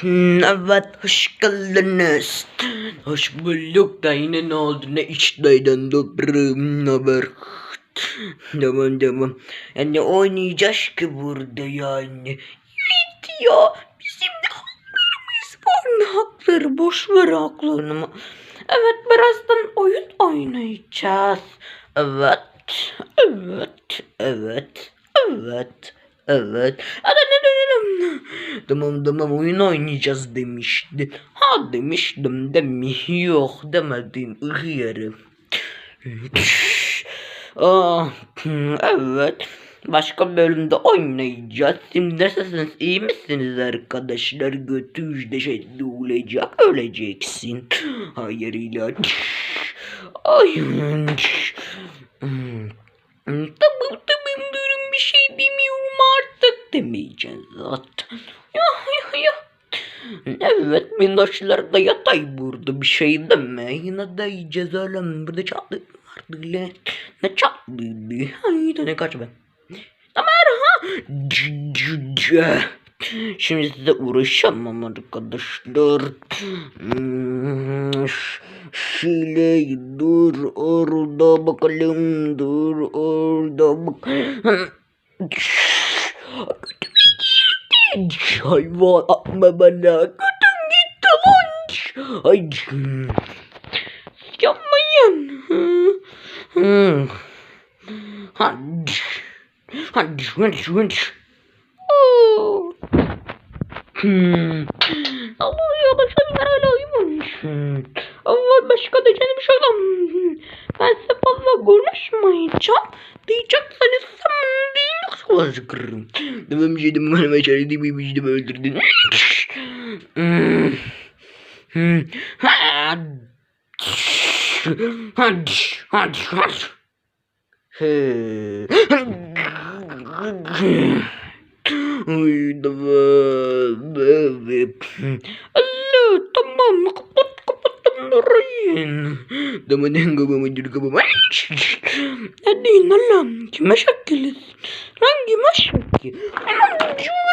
Hmm, Evet, hoş geldiniz. Hoş bulduk da yine ne oldu? Ne içteyden toprağım, ne haber? Tamam tamam. Yani oynayacağız ki burada yani. Evet ya, bizim de haklarımız var. Ne hakları? Boş ver haklarını. Evet, birazdan oyun oynayacağız. Evet, evet, evet, evet. Evet. Hadi ne Tamam tamam oyun oynayacağız demişti. Ha demiştim demi yok demedim ıhı Ah, evet. Başka bölümde oynayacağız. Şimdi nasılsınız? iyi misiniz arkadaşlar? Götü yüzde şekli olacak. Öleceksin. Hayır ilaç. Ay. Tamam tamam durun bir şey demiyorum artık demeyeceğiz zaten. Ya. Evet minnoşlar da yatay burada bir şey deme. Yine de oğlum. Burada çatlı vardı lan. Ne çatlıydı? Haydi ne kaç be. Tamam ha. Şimdi size uğraşamam arkadaşlar. Hmm, ş- Şöyle dur orada bakalım dur orada bak. Hayvan atma bana. Götüm gitti lan. Ay. Yapmayın. Hadi. Hadi. Hadi. Hadi. Allah ya başka bir hala uyumuş. Allah başka canım şöyle. Hmm. Ben size fazla konuşmayacağım. Diyecekseniz sen yoksa sıkırım. Tamam bir şey demem başarı değil mi bir şey de öldürdün. Hadi. Hadi. Hadi. Ay tamam. Evet. Alo tamam kapat kapat orayı. Tamam yang kapama juru kapama. Hadi lan kime şakiliz? Lan kime şakil? Anam cura bu bizi cura.